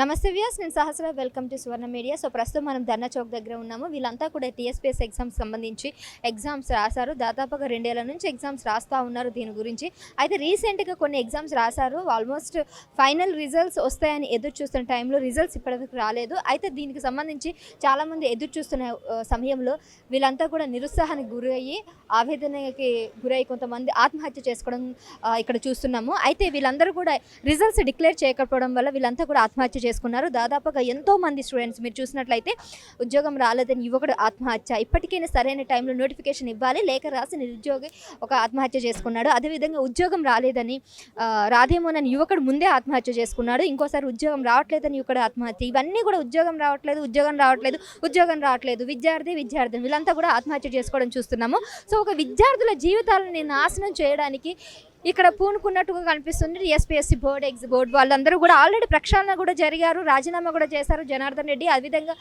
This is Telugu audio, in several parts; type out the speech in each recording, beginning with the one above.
నమస్తే వ్యాస్ నేను Sahasra. Welcome to Suvarna media. So ప్రస్తుతం మనం ధర్నా చౌక్ దగ్గర ఉన్నాము. వీళ్ళంతా కూడా టీఎస్పీఎస్ ఎగ్జామ్స్ సంబంధించి ఎగ్జామ్స్ రాశారు. దాదాపుగా రెండేళ్ళ నుంచి ఎగ్జామ్స్ రాస్తూ ఉన్నారు దీని గురించి. అయితే రీసెంట్గా కొన్ని ఎగ్జామ్స్ రాశారు. ఆల్మోస్ట్ ఫైనల్ రిజల్ట్స్ వస్తాయని ఎదురు చూస్తున్న టైంలో రిజల్ట్స్ ఇప్పటివరకు రాలేదు. అయితే దీనికి సంబంధించి చాలామంది ఎదురు చూస్తున్న సమయంలో వీళ్ళంతా కూడా నిరుత్సాహానికి గురయ్యి ఆవేదనకి గురై కొంతమంది ఆత్మహత్య చేసుకోవడం ఇక్కడ చూస్తున్నాము. అయితే వీళ్ళందరూ కూడా రిజల్ట్స్ డిక్లేర్ చేయకపోవడం వల్ల వీళ్ళంతా కూడా ఆత్మహత్య చేసుకున్నారు. దాదాపుగా ఎంతో మంది స్టూడెంట్స్ మీరు చూసినట్లయితే ఉద్యోగం రాలేదని యువకుడు ఆత్మహత్య. ఇప్పటికైనా సరైన టైంలో నోటిఫికేషన్ ఇవ్వాలి. లేఖ రాసి నిరుద్యోగి ఒక ఆత్మహత్య చేసుకున్నాడు. అదేవిధంగా ఉద్యోగం రాలేదని ఆ, రాదేమోనని యువకుడు ముందే ఆత్మహత్య చేసుకున్నాడు. ఇంకోసారి ఉద్యోగం రావట్లేదని యువకుడు ఆత్మహత్య. ఇవన్నీ కూడా ఉద్యోగం రావట్లేదు ఉద్యోగం రావట్లేదు ఉద్యోగం రావట్లేదు. విద్యార్థి విద్యార్థి వీళ్ళంతా కూడా ఆత్మహత్య చేసుకోవడం చూస్తున్నాము. సో ఒక విద్యార్థుల జీవితాలని నాశనం చేయడానికి ఇక్కడ పూనుకున్నట్టుగా కనిపిస్తుంది. ఎస్పీఎస్సీ బోర్డ్ ఎగ్జి బోర్డ్ వాళ్ళందరూ కూడా ఆల్రెడీ ప్రక్షాళన కూడా జరిగారు రాజీనామా కూడా చేశారు జనార్దన్ రెడ్డి. అదేవిధంగా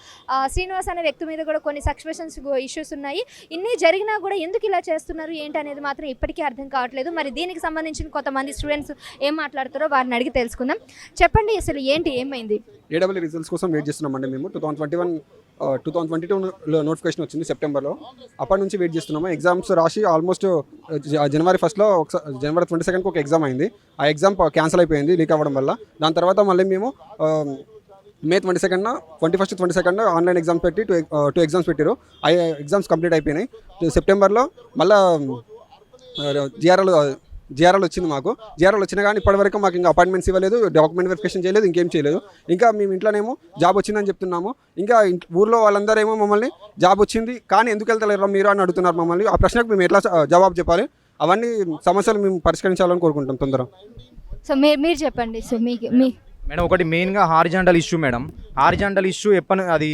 శ్రీనివాస్ అనే వ్యక్తి మీద కూడా కొన్ని సక్సెషన్స్ ఇష్యూస్ ఉన్నాయి. ఇన్ని జరిగినా కూడా ఎందుకు ఇలా చేస్తున్నారు? ఏంటి అనేది మాత్రం ఇప్పటికీ అర్థం కావట్లేదు. మరి దీనికి సంబంధించిన కొంతమంది స్టూడెంట్స్ ఏం మాట్లాడుతారో వారిని అడిగి తెలుసుకుందాం. చెప్పండి అసలు ఏంటి? ఏమైంది? ఏడబ్ల్యూ రిజల్ట్స్ e కోసం వెయిట్ చేస్తున్నామండి మేము. Two thousand twenty one two thousand twenty టూలో నోటిఫికేషన్ వచ్చింది సెప్టెంబర్లో అప్పటి నుంచి వెయిట్ చేస్తున్నాము. ఎగ్జామ్స్ రాసి ఆల్మోస్ట్ జనవరి ఫస్ట్లో ఒకసారి జనవరి ట్వంటీ సెకండ్కి ఒక ఎగ్జామ్ అయింది. ఆ ఎగ్జామ్ క్యాన్సిల్ అయిపోయింది లీక్ అవ్వడం వల్ల. దాని తర్వాత మళ్ళీ మేము May twenty second twenty first twenty second online exams పెట్టి టూ టూ ఎగ్జామ్స్ పెట్టారు ఆ ఎగ్జామ్స్ కంప్లీట్ అయిపోయినాయి. సెప్టెంబర్లో మళ్ళీ జిఆర్ఎల్ జిఆర్ఎల్ వచ్చింది మాకు. జిఆర్ఎల్ వచ్చినా కానీ ఇప్పటివరకు మాకు ఇంకా అపాయింట్మెంట్స్ ఇవ్వలేదు డాక్యుమెంట్ వెరిఫికేషన్ చేయలేదు ఇంకేం చేయలేదు. ఇంకా మేము ఇంట్లోనేమో జాబ్ వచ్చిందని చెప్తున్నాము. ఇంకా ఊర్లో వాళ్ళందరూ ఏమో మమ్మల్ని జాబ్ వచ్చింది కానీ ఎందుకు వెళ్తలేరు మీరు అని అడుగుతున్నారు మమ్మల్ని. ఆ ప్రశ్నకు మేము ఎట్లా జవాబు చెప్పాలి. అవన్నీ సమస్యలు మేము పరిష్కరించాలని కోరుకుంటాం తొందర సో మీరు మీరు చెప్పండి. సో మీకు మీ మేడం ఒకటి మెయిన్గా horizontal issue madam. Horizontal issue ఎప్పటి అది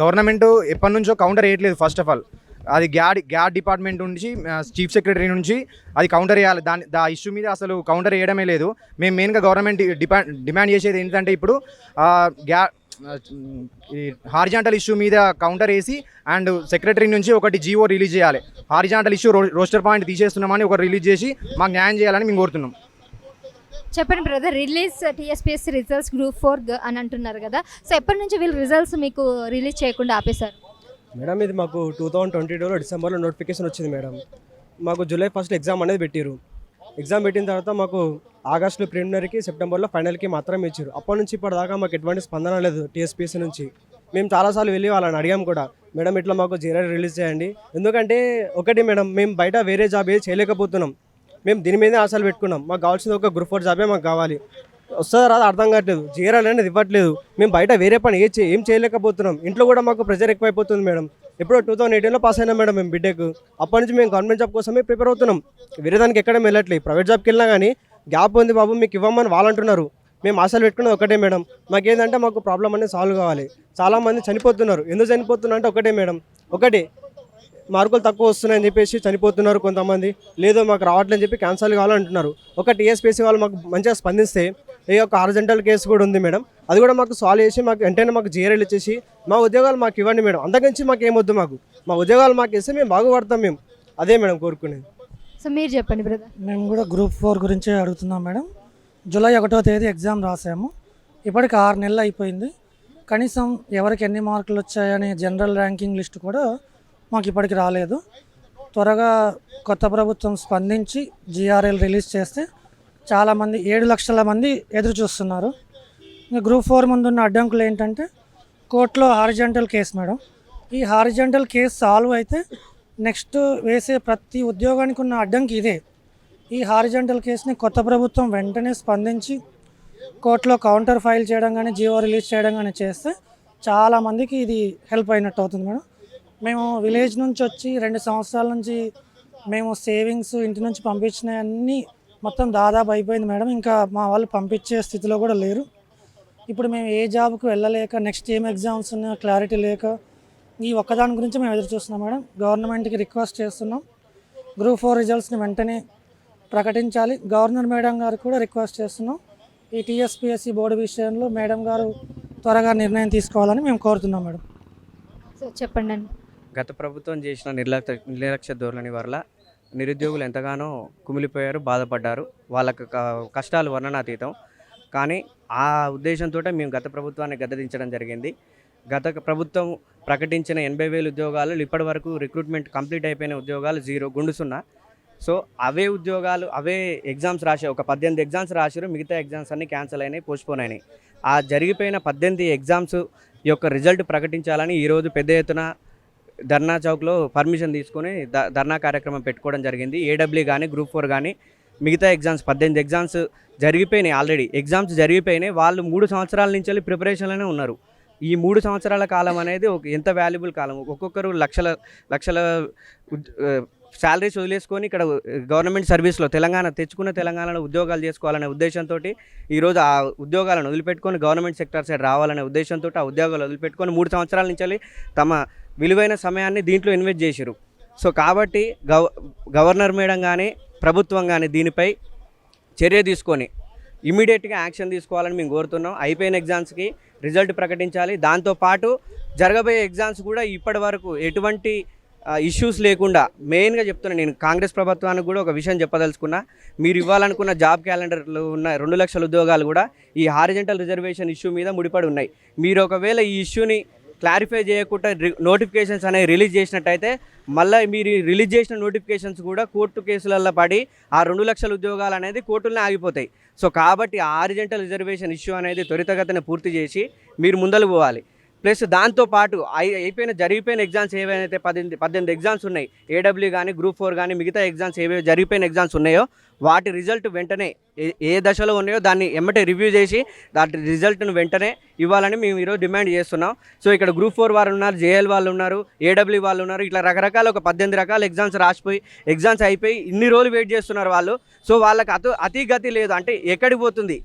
గవర్నమెంట్ ఎప్పటి నుంచో కౌంటర్ వేయట్లేదు ఫస్ట్ ఆఫ్ ఆల్ అది గ్యాడ్ గ్యాడ్ డిపార్ట్మెంట్ నుంచి చీఫ్ సెక్రటరీ నుంచి అది కౌంటర్ వేయాలి. దాని దా ఇష్యూ మీద అసలు కౌంటర్ వేయడమే లేదు. మేము మెయిన్గా గవర్నమెంట్ డిపా డిమాండ్ చేసేది ఏంటంటే ఇప్పుడు గ్యా హారిజాంటల్ ఇష్యూ మీద కౌంటర్ వేసి అండ్ సెక్రటరీ నుంచి ఒకటి జీవో రిలీజ్ చేయాలి. హారిజాంటల్ ఇష్యూ రోస్టర్ పాయింట్ తీసేస్తున్నామని ఒక రిలీజ్ చేసి మాకు న్యాయం చేయాలని మేము కోరుతున్నాం. చెప్పండి brother release TSPSC results group four అని అంటున్నారు కదా. సో ఎప్పటి నుంచి వీళ్ళు రిజల్ట్స్ మీకు రిలీజ్ చేయకుండా ఆపేశారు? మేడం ఇది మాకు టూ థౌజండ్ ట్వంటీ టూలో డిసెంబర్లో నోటిఫికేషన్ వచ్చింది మేడం. మాకు జూలై ఫస్ట్ ఎగ్జామ్ అనేది పెట్టారు ఎగ్జామ్ పెట్టిన తర్వాత మాకు ఆగస్టులో ప్రిలిమినరీకి సెప్టెంబర్లో ఫైనల్కి మాత్రం ఇచ్చారు అప్పటి నుంచి ఇప్పటిదాకా మాకు ఎటువంటి స్పందన లేదు టీఎస్పీసీ నుంచి. మేము చాలాసార్లు వెళ్ళి వాళ్ళని అడిగాం కూడా మేడం ఇట్లా మాకు జీరో రిలీజ్ చేయండి. ఎందుకంటే ఒకటి మేడం మేము బయట వేరే జాబ్ ఏది చేయలేకపోతున్నాం. మేము దీని మీదే ఆశలు పెట్టుకున్నాం. మాకు కావాల్సింది ఒక గ్రూప్ ఫోర్ జాబే మాకు కావాలి. వస్తుందో రాదు? అర్థం కావట్లేదు. జీరాలు అనేది ఇవ్వట్లేదు. మేము బయట వేరే పని ఏ చే- ఏం చేయలేకపోతున్నాం. ఇంట్లో కూడా మాకు ప్రెజర్ ఎక్కువైపోతుంది మేడం. ఎప్పుడో టూ థౌసండ్ ఎయిటీన్లో పాస్ అయినా మేడం మేము బిడ్డకు. అప్పటి నుంచి మేము గవర్నమెంట్ జాబ్ కోసమే ప్రిపేర్ అవుతున్నాం. వేరే దానికి ఎక్కడ వెళ్ళట్లేదు ప్రైవేట్ జాబ్కి వెళ్ళినా కానీ గ్యాప్ ఉంది బాబు మీకు ఇవ్వమని వాళ్ళు అంటున్నారు. మేము ఆశలు పెట్టుకున్నది ఒకటే మేడం. మాకేంటంటే మాకు ప్రాబ్లం అనేది సాల్వ్ కావాలి. చాలామంది చనిపోతున్నారు. ఎందుకు చనిపోతున్నారు అంటే ఒకటే మేడం. ఒకటి మార్కులు తక్కువ వస్తున్నాయని చెప్పేసి చనిపోతున్నారు కొంతమంది. లేదో మాకు రావట్లేదని చెప్పి క్యాన్సల్ కావాలంటున్నారు. ఏ స్పేస్ వాళ్ళు మాకు మంచిగా స్పందిస్తే ఈ యొక్క హార్జెంటల్ కేసు కూడా ఉంది మేడం అది కూడా మాకు సాల్వ్ చేసి మాకు వెంటనే మాకు జీఆర్ఎల్ ఇచ్చేసి మా ఉద్యోగాలు మాకు ఇవ్వండి మేడం అంతకుమించి మాకు ఏమొద్దు మాకు. మా ఉద్యోగాలు మాకు ఇస్తే మేము బాగుపడతాం మేము. అదే మేడం కోరుకునేది. సో మీరు చెప్పండి బ్రదర్ మేము కూడా గ్రూప్ ఫోర్ గురించే అడుగుతున్నాం మేడం జూలై ఒకటో తేదీ ఎగ్జామ్ రాసాము. ఇప్పటికి ఆరు నెలలు అయిపోయింది. కనీసం ఎవరికి ఎన్ని మార్కులు వచ్చాయనే జనరల్ ర్యాంకింగ్ లిస్ట్ కూడా మాకు ఇప్పటికి రాలేదు. త్వరగా కొత్త ప్రభుత్వం స్పందించి జిఆర్ఎల్ రిలీజ్ చేస్తే చాలామంది ఏడు లక్షల మంది ఎదురు చూస్తున్నారు. ఇంకా గ్రూప్ ఫోర్ ముందున్న అడ్డంకులు ఏంటంటే కోర్టులో హారిజెంటల్ కేసు మేడం. ఈ హారిజెంటల్ కేసు సాల్వ్ అయితే నెక్స్ట్ వేసే ప్రతి ఉద్యోగానికి ఉన్న అడ్డంకి ఇదే. ఈ హారిజెంటల్ కేసుని కొత్త ప్రభుత్వం వెంటనే స్పందించి కోర్టులో కౌంటర్ ఫైల్ చేయడం కానీ జీవో రిలీజ్ చేయడం కానీ చేస్తే చాలామందికి ఇది హెల్ప్ అయినట్టు అవుతుంది మేడం. మేము విలేజ్ నుంచి వచ్చి రెండు సంవత్సరాల నుంచి మేము సేవింగ్స్ ఇంటి నుంచి పంపించినవన్నీ మొత్తం దాదాపు అయిపోయింది మేడం. ఇంకా మా వాళ్ళు పంపించే స్థితిలో కూడా లేరు. ఇప్పుడు మేము ఏ జాబ్కి వెళ్ళలేక నెక్స్ట్ ఏం ఎగ్జామ్స్ ఉన్నాయో క్లారిటీ లేక ఈ ఒక్కదాని గురించి మేము ఎదురు చూస్తున్నాం మేడం. గవర్నమెంట్కి రిక్వెస్ట్ చేస్తున్నాం. గ్రూప్ ఫోర్ రిజల్ట్స్ని వెంటనే ప్రకటించాలి. గవర్నర్ మేడం గారు కూడా రిక్వెస్ట్ చేస్తున్నాం. ఈ టీఎస్పీఎస్సీ బోర్డు విషయంలో మేడం గారు త్వరగా నిర్ణయం తీసుకోవాలని మేము కోరుతున్నాం మేడం. సో చెప్పండి గత ప్రభుత్వం చేసిన నిర్లక్ష్య నిర్లక్ష్య ధోరణి వల్ల నిరుద్యోగులు ఎంతగానో కుమిలిపోయారు బాధపడ్డారు. వాళ్ళకు కష్టాలు వర్ణనాతీతం. కానీ ఆ ఉద్దేశంతో మేము గత ప్రభుత్వాన్ని గద్దదించడం జరిగింది. గత ప్రభుత్వం ప్రకటించిన ఎనభై వేలు ఉద్యోగాలు ఇప్పటి వరకు రిక్రూట్మెంట్ కంప్లీట్ అయిపోయిన ఉద్యోగాలు జీరో గుండు సున్నా. సో అవే ఉద్యోగాలు అవే ఎగ్జామ్స్ రాసే ఒక పద్దెనిమిది ఎగ్జామ్స్ రాశారు మిగతా ఎగ్జామ్స్ అన్నీ క్యాన్సిల్ అయినాయి పోస్ట్పోన్ అయినాయి. ఆ జరిగిపోయిన పద్దెనిమిది ఎగ్జామ్స్ యొక్క రిజల్ట్ ప్రకటించాలని ఈరోజు పెద్ద ఎత్తున ధర్నా చౌక్లో పర్మిషన్ తీసుకొని ధర్నా కార్యక్రమం పెట్టుకోవడం జరిగింది. ఏడబ్ల్యూ కానీ గ్రూప్ ఫోర్ కానీ మిగతా ఎగ్జామ్స్ పద్దెనిమిది ఎగ్జామ్స్ జరిగిపోయినాయి ఆల్రెడీ. ఎగ్జామ్స్ జరిగిపోయినాయి. వాళ్ళు మూడు సంవత్సరాల నుంచి వెళ్ళి ప్రిపరేషన్లోనే ఉన్నారు. ఈ మూడు సంవత్సరాల కాలం అనేది ఒక ఎంత వాల్యుబుల్ కాలం? ఒక్కొక్కరు లక్షల లక్షల శాలరీస్ వదిలేసుకొని ఇక్కడ గవర్నమెంట్ సర్వీస్లో తెలంగాణ తెచ్చుకున్న తెలంగాణలో ఉద్యోగాలు చేసుకోవాలనే ఉద్దేశంతో ఈరోజు ఆ ఉద్యోగాలను వదిలిపెట్టుకొని గవర్నమెంట్ సెక్టర్ సైడ్ రావాలనే ఉద్దేశంతో ఆ ఉద్యోగాలు వదిలిపెట్టుకొని మూడు సంవత్సరాల నుంచి వెళ్ళి తమ విలువైన సమయాన్ని దీంట్లో ఇన్వెస్ట్ చేశారు సో కాబట్టి గవ గవర్నర్ మేడం కానీ ప్రభుత్వం కానీ దీనిపై చర్య తీసుకొని ఇమీడియట్గా యాక్షన్ తీసుకోవాలని మేము కోరుతున్నాం. అయిపోయిన ఎగ్జామ్స్కి రిజల్ట్ ప్రకటించాలి. దాంతోపాటు జరగబోయే ఎగ్జామ్స్ కూడా ఇప్పటి వరకు ఎటువంటి ఇష్యూస్ లేకుండా మెయిన్గా చెప్తున్నాను నేను కాంగ్రెస్ ప్రభుత్వానికి కూడా ఒక విషయం చెప్పదలుచుకున్నా. మీరు ఇవ్వాలనుకున్న జాబ్ క్యాలెండర్లు ఉన్న రెండు లక్షల ఉద్యోగాలు కూడా ఈ హారిజెంటల్ రిజర్వేషన్ ఇష్యూ మీద ముడిపడి ఉన్నాయి. మీరు ఒకవేళ ఈ ఇష్యూని క్లారిఫై చేయకుండా నోటిఫికేషన్స్ అనేవి రిలీజ్ చేసినట్టయితే మళ్ళీ మీరు రిలీజ్ చేసిన నోటిఫికేషన్స్ కూడా కోర్టు కేసులలో పడి ఆ రెండు లక్షల ఉద్యోగాలు అనేది కోర్టులనే ఆగిపోతాయి. సో కాబట్టి ఆ ఆరిజెంటల్ రిజర్వేషన్ ఇష్యూ అనేది త్వరితగతిన పూర్తి చేసి మీరు ముందలు పోవాలి. ప్లస్ దాంతోపాటు అయి అయిపోయిన జరిగిపోయిన ఎగ్జామ్స్ ఏవైతే పద్దెనిమిది పద్దెనిమిది ఎగ్జామ్స్ ఉన్నాయి ఏడబ్ల్యూ కానీ గ్రూప్ ఫోర్ కానీ మిగతా ఎగ్జామ్స్ ఏవైతే జరిగిపోయిన ఎగ్జామ్స్ ఉన్నాయో వాటి రిజల్ట్ వెంటనే ఏ- దశలో ఉన్నాయో దాన్ని ఎమ్మటే రివ్యూ చేసి దాని రిజల్ట్ను వెంటనే ఇవ్వాలని మేము ఈరోజు డిమాండ్ చేస్తున్నాం. సో ఇక్కడ గ్రూప్ ఫోర్ వారు ఉన్నారు జేఎల్ వాళ్ళు ఉన్నారు ఏడబ్ల్యూ వాళ్ళు ఉన్నారు ఇట్లా రకరకాల ఒక పద్దెనిమిది రకాల ఎగ్జామ్స్ రాసిపోయి ఎగ్జామ్స్ అయిపోయి ఇన్ని రోజులు వెయిట్ చేస్తున్నారు వాళ్ళు. సో వాళ్ళకి అతి అతి గతి లేదు. అంటే ఎక్కడికి పోతుంది?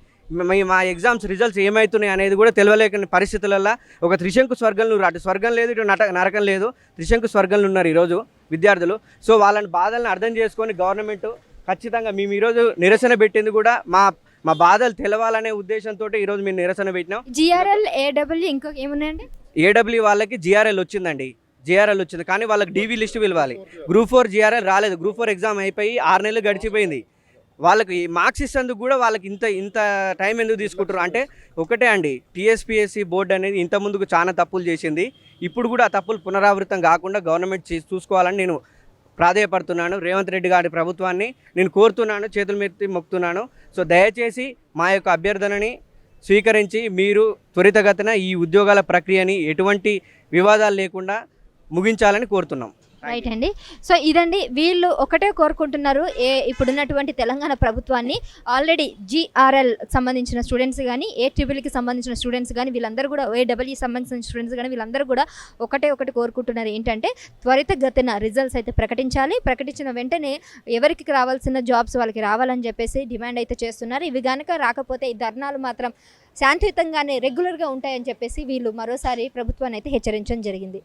మా ఎగ్జామ్స్ రిజల్ట్స్ ఏమవుతున్నాయి అనేది కూడా తెలియలేని పరిస్థితులలో ఒక త్రిశంకు స్వర్గంలో అటు స్వర్గం లేదు ఇటు నట నరకం లేదు. త్రిశంకు స్వర్గంలో ఉన్నారు ఈరోజు విద్యార్థులు. సో వాళ్ళని బాధలను అర్థం చేసుకొని గవర్నమెంట్ ఖచ్చితంగా మేము ఈరోజు నిరసన పెట్టింది కూడా మా మా బాధలు తెలవాలనే ఉద్దేశంతో ఈరోజు మేము నిరసన పెట్టినాం. జిఆర్ఎల్ ఏడబ్ల్యూ ఇంకొక ఏమున్నాయండి? ఏడబ్ల్యూ వాళ్ళకి జిఆర్ఎల్ వచ్చిందండి. జిఆర్ఎల్ వచ్చింది. కానీ వాళ్ళకి డీవీ లిస్ట్ పిలవాలి. గ్రూప్ ఫోర్ జిఆర్ఎల్ రాలేదు. గ్రూప్ ఫోర్ ఎగ్జామ్ అయిపోయి ఆరు నెలలు గడిచిపోయింది. వాళ్ళకి మార్క్స్ ఇచ్చేందుకు కూడా వాళ్ళకి ఇంత ఇంత టైం ఎందుకు తీసుకుంటారు అంటే ఒకటే అండి టీఎస్పీఎస్సీ బోర్డు అనేది ఇంత ముందుకు చాలా తప్పులు చేసింది. ఇప్పుడు కూడా ఆ తప్పులు పునరావృతం కాకుండా గవర్నమెంట్ చూసుకోవాలని నేను ప్రాధేయపడుతున్నాను. రేవంత్ రెడ్డి గారి ప్రభుత్వాన్ని నేను కోరుతున్నాను చేతుల మెత్తి మొక్కుతున్నాను. సో దయచేసి మా యొక్క అభ్యర్థనని స్వీకరించి మీరు త్వరితగతిన ఈ ఉద్యోగాల ప్రక్రియని ఎటువంటి వివాదాలు లేకుండా ముగించాలని కోరుతున్నాం. రైట్ అండి. సో ఇదండి. వీళ్ళు ఒకటే కోరుకుంటున్నారు. ఏ ఇప్పుడున్నటువంటి తెలంగాణ ప్రభుత్వాన్ని ఆల్రెడీ జిఆర్ఎల్ సంబంధించిన స్టూడెంట్స్ కానీ ఏ ట్రిపుల్కి సంబంధించిన స్టూడెంట్స్ కానీ వీళ్ళందరూ కూడా ఏడబ్ల్యూ సంబంధించిన స్టూడెంట్స్ కానీ వీళ్ళందరూ కూడా ఒకటే ఒకటి కోరుకుంటున్నారు. ఏంటంటే త్వరితగతిన రిజల్ట్స్ అయితే ప్రకటించాలి. ప్రకటించిన వెంటనే ఎవరికి రావాల్సిన జాబ్స్ వాళ్ళకి రావాలని చెప్పేసి డిమాండ్ అయితే చేస్తున్నారు. ఇవి కనుక రాకపోతే ఈ ధర్నాలు మాత్రం శాంతియుతంగానే రెగ్యులర్గా ఉంటాయని చెప్పేసి వీళ్ళు మరోసారి ప్రభుత్వాన్ని అయితే హెచ్చరించడం జరిగింది.